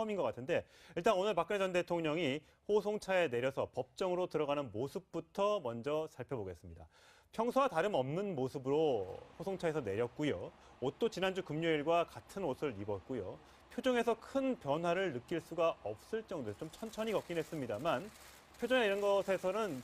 처음인 것 같은데 일단 오늘 박근혜 전 대통령이 호송차에 내려서 법정으로 들어가는 모습부터 먼저 살펴보겠습니다. 평소와 다름없는 모습으로 호송차에서 내렸고요. 옷도 지난주 금요일과 같은 옷을 입었고요. 표정에서 큰 변화를 느낄 수가 없을 정도로 좀 천천히 걷긴 했습니다만 표정이나 이런 것에서는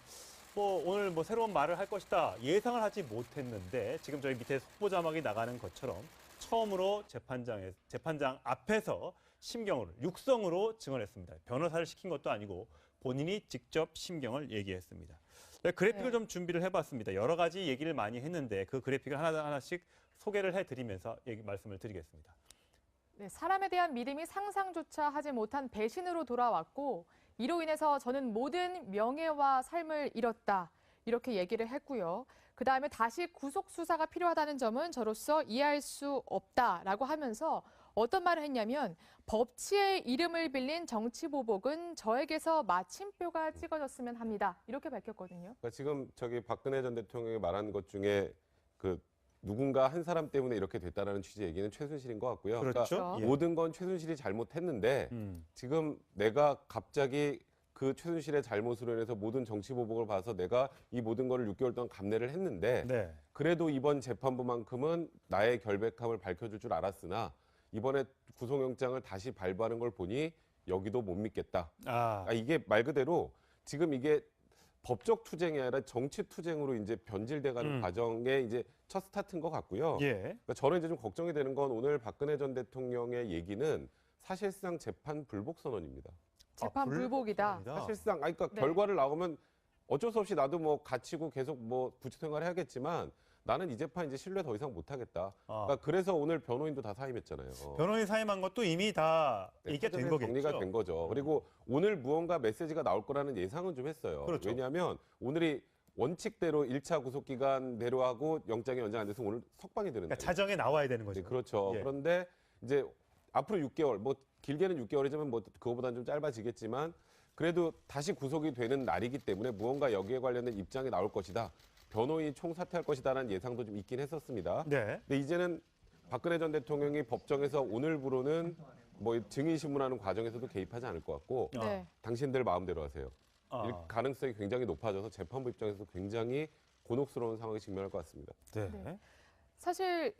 뭐 오늘 뭐 새로운 말을 할 것이다 예상을 하지 못했는데 지금 저희 밑에 속보 자막이 나가는 것처럼 처음으로 재판장에 재판장 앞에서 심경을 육성으로 증언했습니다. 변호사를 시킨 것도 아니고 본인이 직접 심경을 얘기했습니다. 네, 그래픽을 네. 좀 준비를 해봤습니다. 여러 가지 얘기를 많이 했는데 그 그래픽을 하나 하나씩 소개를 해드리면서 얘기 말씀을 드리겠습니다. 네, 사람에 대한 믿음이 상상조차 하지 못한 배신으로 돌아왔고 이로 인해서 저는 모든 명예와 삶을 잃었다. 이렇게 얘기를 했고요. 그 다음에 다시 구속 수사가 필요하다는 점은 저로서 이해할 수 없다라고 하면서 어떤 말을 했냐면 법치의 이름을 빌린 정치 보복은 저에게서 마침표가 찍어졌으면 합니다. 이렇게 밝혔거든요. 그러니까 지금 저기 박근혜 전 대통령이 말한 것 중에 그 누군가 한 사람 때문에 이렇게 됐다라는 취지 의 얘기는 최순실인 것 같고요. 그렇죠. 그러니까 예. 모든 건 최순실이 잘못했는데 음. 지금 내가 갑자기 그 최순실의 잘못으로 인해서 모든 정치 보복을 봐서 내가 이 모든 거를 6개월 동안 감내를 했는데 네. 그래도 이번 재판부만큼은 나의 결백함을 밝혀줄 줄 알았으나 이번에 구속영장을 다시 발부하는 걸 보니 여기도 못 믿겠다. 아, 아, 이게 말 그대로 지금 이게 법적 투쟁이 아니라 정치 투쟁으로 이제 변질돼가는 음. 과정의 이제 첫 스타트인 것 같고요. 예. 그러니까 저는 이제 좀 걱정이 되는 건 오늘 박근혜 전 대통령의 얘기는 사실상 재판 불복 선언입니다. 재판 아, 불복이다. 불복입니다. 사실상 아니 그러니까 네. 결과를 나오면 어쩔 수 없이 나도 뭐 갇히고 계속 뭐 구치 생활 해야겠지만 나는 이 재판 이제 신뢰 더 이상 못 하겠다. 아. 그러니까 그래서 오늘 변호인도 다 사임했잖아요. 변호인 사임한 것도 이미 다 네, 이게 된 거겠죠. 정리가 된 거죠. 그리고 오늘 무언가 메시지가 나올 거라는 예상은 좀 했어요. 그렇죠. 왜냐하면 오늘이 원칙대로 1차 구속 기간 대로 하고 영장이 연장 안 돼서 오늘 석방이 되는 그러니까. 자정에 나와야 되는 거죠. 네, 그렇죠. 예. 그런데 이제 앞으로 6개월, 뭐 길게는 6개월이지만 뭐 그거보다는 좀 짧아지겠지만 그래도 다시 구속이 되는 날이기 때문에 무언가 여기에 관련된 입장이 나올 것이다. 변호인이 총사퇴할 것이다라는 예상도 좀 있긴 했었습니다. 네. 근데 이제는 박근혜 전 대통령이 법정에서 오늘부로는 뭐 증인 신문하는 과정에서도 개입하지 않을 것 같고 아. 네. 당신들 마음대로 하세요. 아. 일 가능성이 굉장히 높아져서 재판부 입장에서 굉장히 곤혹스러운 상황에 직면할 것 같습니다. 네. 네. 사실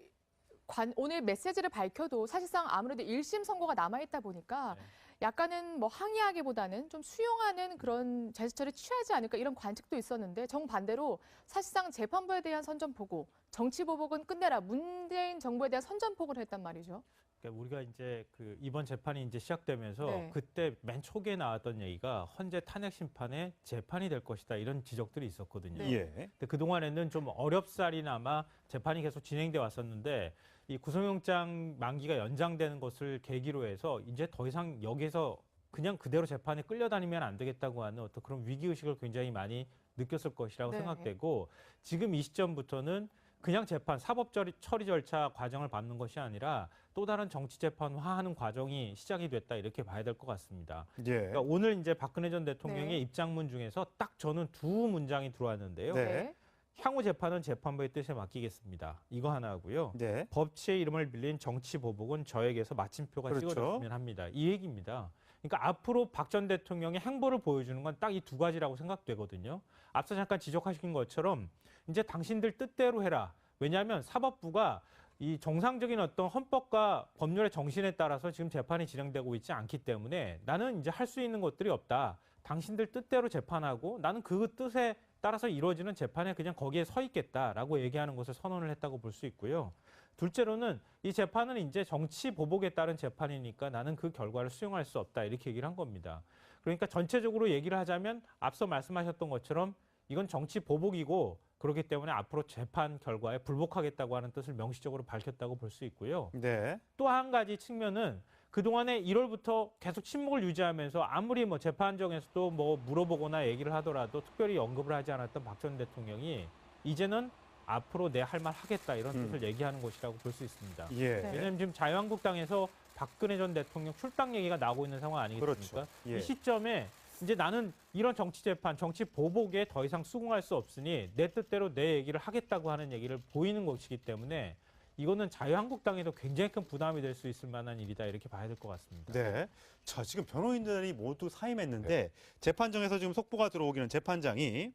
관- 오늘 메시지를 밝혀도 사실상 아무래도 1심 선고가 남아있다 보니까 네. 약간은 뭐 항의하기보다는 좀 수용하는 그런 제스처를 취하지 않을까 이런 관측도 있었는데 정반대로 사실상 재판부에 대한 선전포고 정치보복은 끝내라 문재인 정부에 대한 선전포고를 했단 말이죠. 그러니까 우리가 이제 그 이번 재판이 이제 시작되면서 네. 그때 맨 초기에 나왔던 얘기가 헌재 탄핵 심판의 재판이 될 것이다 이런 지적들이 있었거든요. 네. 예. 근데 그 동안에는 좀 어렵사리나마 재판이 계속 진행돼 왔었는데 이 구속영장 만기가 연장되는 것을 계기로 해서 이제 더 이상 여기서 그냥 그대로 재판에 끌려다니면 안 되겠다고 하는 어떤 그런 위기 의식을 굉장히 많이 느꼈을 것이라고 네. 생각되고 지금 이 시점부터는 그냥 재판 사법 처리, 처리 절차 과정을 받는 것이 아니라 또 다른 정치 재판화하는 과정이 시작이 됐다 이렇게 봐야 될 것 같습니다. 예. 그러니까 오늘 이제 박근혜 전 대통령의 네. 입장문 중에서 딱 저는 두 문장이 들어왔는데요. 네. 향후 재판은 재판부의 뜻에 맡기겠습니다. 이거 하나 하고요. 네. 법치의 이름을 빌린 정치 보복은 저에게서 마침표가 그렇죠. 찍어졌으면 합니다. 이 얘기입니다. 그러니까 앞으로 박 전 대통령의 행보를 보여주는 건 딱 이 두 가지라고 생각되거든요. 앞서 잠깐 지적하신 것처럼 이제 당신들 뜻대로 해라. 왜냐하면 사법부가 이 정상적인 어떤 헌법과 법률의 정신에 따라서 지금 재판이 진행되고 있지 않기 때문에 나는 이제 할 수 있는 것들이 없다. 당신들 뜻대로 재판하고 나는 그 뜻에 따라서 이루어지는 재판에 그냥 거기에 서 있겠다라고 얘기하는 것을 선언을 했다고 볼 수 있고요. 둘째로는 이 재판은 이제 정치 보복에 따른 재판이니까 나는 그 결과를 수용할 수 없다 이렇게 얘기를 한 겁니다. 그러니까 전체적으로 얘기를 하자면 앞서 말씀하셨던 것처럼 이건 정치 보복이고 그렇기 때문에 앞으로 재판 결과에 불복하겠다고 하는 뜻을 명시적으로 밝혔다고 볼 수 있고요. 네. 또 한 가지 측면은 그동안에 1월부터 계속 침묵을 유지하면서 아무리 뭐 재판정에서도 뭐 물어보거나 얘기를 하더라도 특별히 언급을 하지 않았던 박 전 대통령이 이제는 앞으로 내 할 말 하겠다 이런 음. 뜻을 얘기하는 것이라고 볼 수 있습니다. 예. 네. 왜냐하면 지금 자유한국당에서 박근혜 전 대통령 출당 얘기가 나오고 있는 상황 아니겠습니까? 그렇죠. 예. 이 시점에 이제 나는 이런 정치 재판, 정치 보복에 더 이상 수긍할 수 없으니 내 뜻대로 내 얘기를 하겠다고 하는 얘기를 보이는 것이기 때문에 이거는 자유한국당에도 굉장히 큰 부담이 될 수 있을 만한 일이다 이렇게 봐야 될 것 같습니다. 네. 자, 지금 변호인들이 모두 사임했는데 네. 재판정에서 지금 속보가 들어오기는 재판장이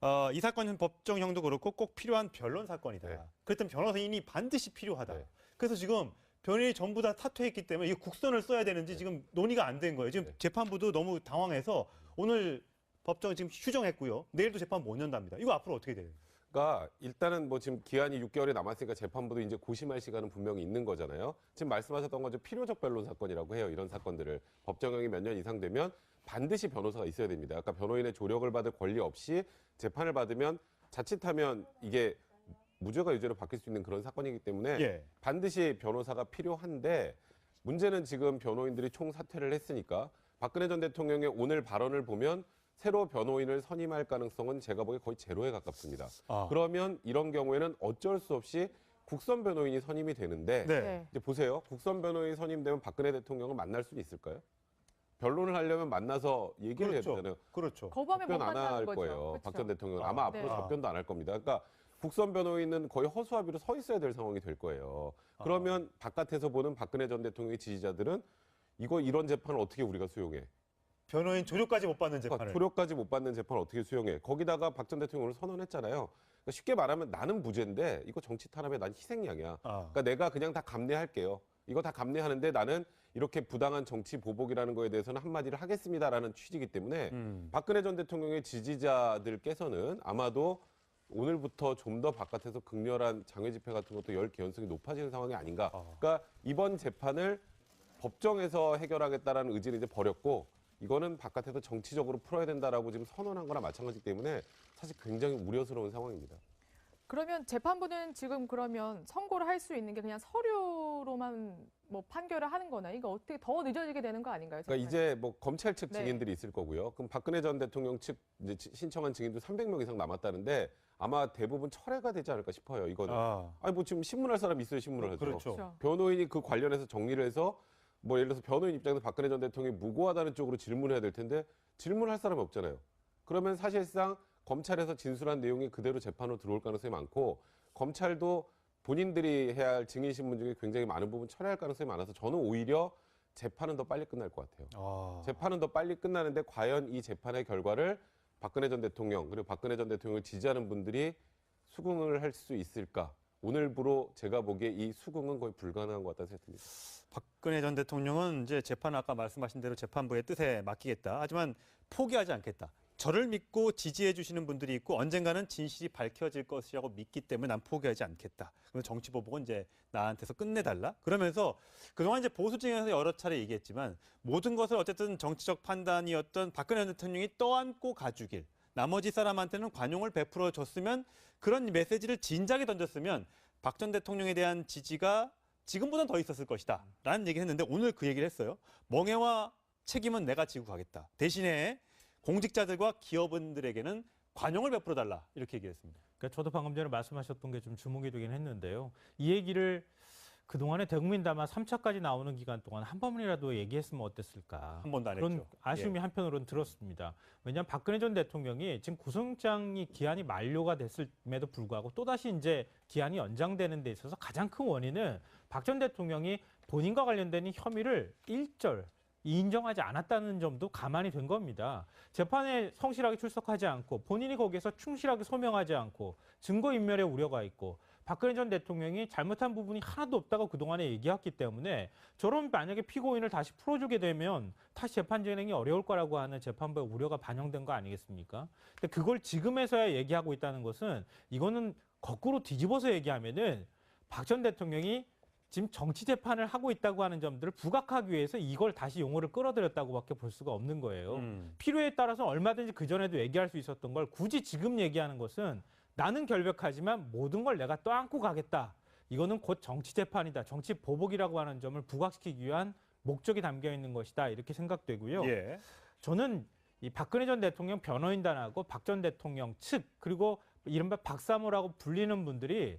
어, 이 사건은 법정형도 그렇고 꼭 필요한 변론 사건이다. 네. 그랬더니 변호사인이 반드시 필요하다. 네. 그래서 지금 변호인이 전부 다 사퇴했기 때문에 이 국선을 써야 되는지 네. 지금 논의가 안 된 거예요. 지금 네. 재판부도 너무 당황해서 오늘 법정 지금 휴정했고요. 내일도 재판 못 연답니다. 이거 앞으로 어떻게 돼요? 그러니까 일단은 뭐 지금 기한이 6개월이 남았으니까 재판부도 이제 고심할 시간은 분명히 있는 거잖아요. 지금 말씀하셨던 건좀 필요적 변론 사건이라고 해요. 이런 사건들을 법정형이 몇 년 이상 되면 반드시 변호사가 있어야 됩니다. 아까 변호인의 조력을 받을 권리 없이 재판을 받으면 자칫하면 이게 무죄가 유죄로 바뀔 수 있는 그런 사건이기 때문에 예. 반드시 변호사가 필요한데 문제는 지금 변호인들이 총 사퇴를 했으니까 박근혜 전 대통령의 오늘 발언을 보면 새로 변호인을 선임할 가능성은 제가 보기에 거의 제로에 가깝습니다. 아. 그러면 이런 경우에는 어쩔 수 없이 국선 변호인이 선임이 되는데 네. 네. 이제 보세요. 국선 변호인이 선임되면 박근혜 대통령을 만날 수 있을까요? 변론을 하려면 만나서 얘기를 그렇죠. 해야 되잖아요. 그렇죠. 거부하면 못 답변 안 만나는 할 거죠. 거예요. 그렇죠. 박전 대통령은 아, 아마 앞으로 네. 답변도 안 할 겁니다. 그러니까 국선 변호인은 거의 허수아비로 서 있어야 될 상황이 될 거예요. 그러면 바깥에서 보는 박근혜 전 대통령의 지지자들은 이거 이런 재판을 어떻게 우리가 수용해? 변호인 조력까지 못 받는 재판을. 조력까지 못 받는 재판을 어떻게 수용해? 거기다가 박 전 대통령을 선언했잖아요. 그러니까 쉽게 말하면 나는 무죄인데 이거 정치 탄압에 난 희생양이야. 아. 그러니까 내가 그냥 다 감내할게요. 이거 다 감내하는데 나는 이렇게 부당한 정치 보복이라는 거에 대해서는 한마디를 하겠습니다라는 취지이기 때문에 음. 박근혜 전 대통령의 지지자들께서는 아마도 오늘부터 좀 더 바깥에서 극렬한 장외 집회 같은 것도 열 개연성이 높아지는 상황이 아닌가. 아. 그러니까 이번 재판을 법정에서 해결하겠다라는 의지를 이제 버렸고 이거는 바깥에서 정치적으로 풀어야 된다라고 지금 선언한 거나 마찬가지이기 때문에 사실 굉장히 우려스러운 상황입니다. 그러면 재판부는 지금 그러면 선고를 할 수 있는 게 그냥 서류로만 뭐 판결을 하는 거나 이거 어떻게 더 늦어지게 되는 거 아닌가요? 그러니까? 이제 뭐 검찰 측 네. 증인들이 있을 거고요. 그럼 박근혜 전 대통령 측 신청한 증인도 300명 이상 남았다는데 아마 대부분 철회가 되지 않을까 싶어요. 이거는. 아. 아니 뭐 지금 신문할 사람 있어요, 신문을 해서. 그렇죠. 그렇죠. 변호인이 그 관련해서 정리를 해서 뭐 예를 들어서 변호인 입장에서 박근혜 전 대통령이 무고하다는 쪽으로 질문해야 될 텐데 질문할 사람이 없잖아요. 그러면 사실상 검찰에서 진술한 내용이 그대로 재판으로 들어올 가능성이 많고 검찰도 본인들이 해야 할 증인 신문 중에 굉장히 많은 부분 철회할 가능성이 많아서 저는 오히려 재판은 더 빨리 끝날 것 같아요. 아. 재판은 더 빨리 끝나는데 과연 이 재판의 결과를 박근혜 전 대통령 그리고 박근혜 전 대통령을 지지하는 분들이 수긍을 할 수 있을까? 오늘부로 제가 보기에 이 수긍은 거의 불가능한 것 같다는 생각이 듭니다. 박근혜 전 대통령은 이제 재판을 아까 말씀하신 대로 재판부의 뜻에 맡기겠다. 하지만 포기하지 않겠다. 저를 믿고 지지해 주시는 분들이 있고 언젠가는 진실이 밝혀질 것이라고 믿기 때문에 난 포기하지 않겠다. 그러면 정치 보복은 이제 나한테서 끝내달라. 그러면서 그동안 이제 보수 진영에서 여러 차례 얘기했지만 모든 것을 어쨌든 정치적 판단이었던 박근혜 전 대통령이 떠안고 가주길. 나머지 사람한테는 관용을 베풀어 줬으면 그런 메시지를 진작에 던졌으면 박 전 대통령에 대한 지지가 지금보단 더 있었을 것이다. 라는 얘기를 했는데 오늘 그 얘기를 했어요. 멍해와 책임은 내가 지고 가겠다. 대신에 공직자들과 기업인들에게는 관용을 베풀어 달라. 이렇게 얘기했습니다. 그러니까 저도 방금 전에 말씀하셨던 게 좀 주목이 되긴 했는데요. 이 얘기를 그동안에 대국민 담화 3차까지 나오는 기간 동안 한 번이라도 얘기했으면 어땠을까. 한 번도 안 그런 했죠. 아쉬움이 한편으로는 들었습니다. 왜냐하면 박근혜 전 대통령이 지금 구속장이 기한이 만료가 됐음에도 불구하고 또다시 이제 기한이 연장되는 데 있어서 가장 큰 원인은 박 전 대통령이 본인과 관련된 이 혐의를 일절 인정하지 않았다는 점도 가만히 된 겁니다. 재판에 성실하게 출석하지 않고 본인이 거기에서 충실하게 소명하지 않고 증거인멸의 우려가 있고 박근혜 전 대통령이 잘못한 부분이 하나도 없다고 그동안에 얘기했기 때문에 저런 만약에 피고인을 다시 풀어주게 되면 다시 재판 진행이 어려울 거라고 하는 재판부의 우려가 반영된 거 아니겠습니까? 근데 그걸 지금에서야 얘기하고 있다는 것은 이거는 거꾸로 뒤집어서 얘기하면은 박 전 대통령이 지금 정치 재판을 하고 있다고 하는 점들을 부각하기 위해서 이걸 다시 용어를 끌어들였다고밖에 볼 수가 없는 거예요. 음. 필요에 따라서 얼마든지 그 전에도 얘기할 수 있었던 걸 굳이 지금 얘기하는 것은 나는 결백하지만 모든 걸 내가 떠안고 가겠다. 이거는 곧 정치 재판이다. 정치 보복이라고 하는 점을 부각시키기 위한 목적이 담겨 있는 것이다. 이렇게 생각되고요. 예. 저는 이 박근혜 전 대통령 변호인단하고 박 전 대통령 측 그리고 이른바 박사모라고 불리는 분들이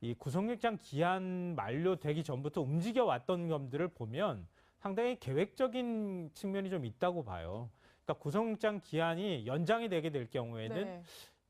이 구속영장 기한 만료되기 전부터 움직여 왔던 점들을 보면 상당히 계획적인 측면이 좀 있다고 봐요. 그러니까 구속영장 기한이 연장이 되게 될 경우에는 네.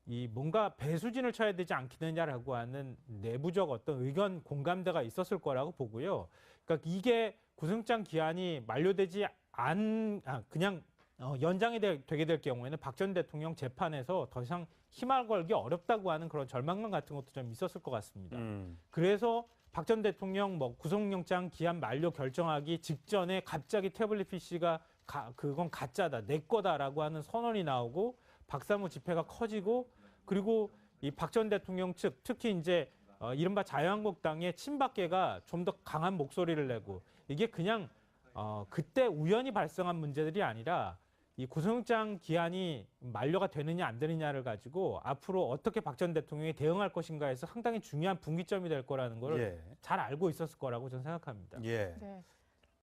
이 뭔가 배수진을 쳐야 되지 않겠느냐라고 하는 내부적 어떤 의견 공감대가 있었을 거라고 보고요. 그러니까 이게 구승장 기한이 만료되지 않, 아, 그냥 어, 연장이 되, 되게 될 경우에는 박 전 대통령 재판에서 더 이상 힘을 걸기 어렵다고 하는 그런 절망감 같은 것도 좀 있었을 것 같습니다. 음. 그래서 박 전 대통령 뭐 구속영장 기한 만료 결정하기 직전에 갑자기 태블릿 PC가 가, 그건 가짜다 내 거다라고 하는 선언이 나오고 박사모 집회가 커지고 그리고 이 박 전 대통령 측 특히 이제 어, 이른바 자유한국당의 친박계가 좀 더 강한 목소리를 내고 이게 그냥 어, 그때 우연히 발생한 문제들이 아니라 이 구속영장 기한이 만료가 되느냐 안 되느냐를 가지고 앞으로 어떻게 박 전 대통령이 대응할 것인가에서 상당히 중요한 분기점이 될 거라는 걸 예. 잘 알고 있었을 거라고 저는 생각합니다. 예. 네.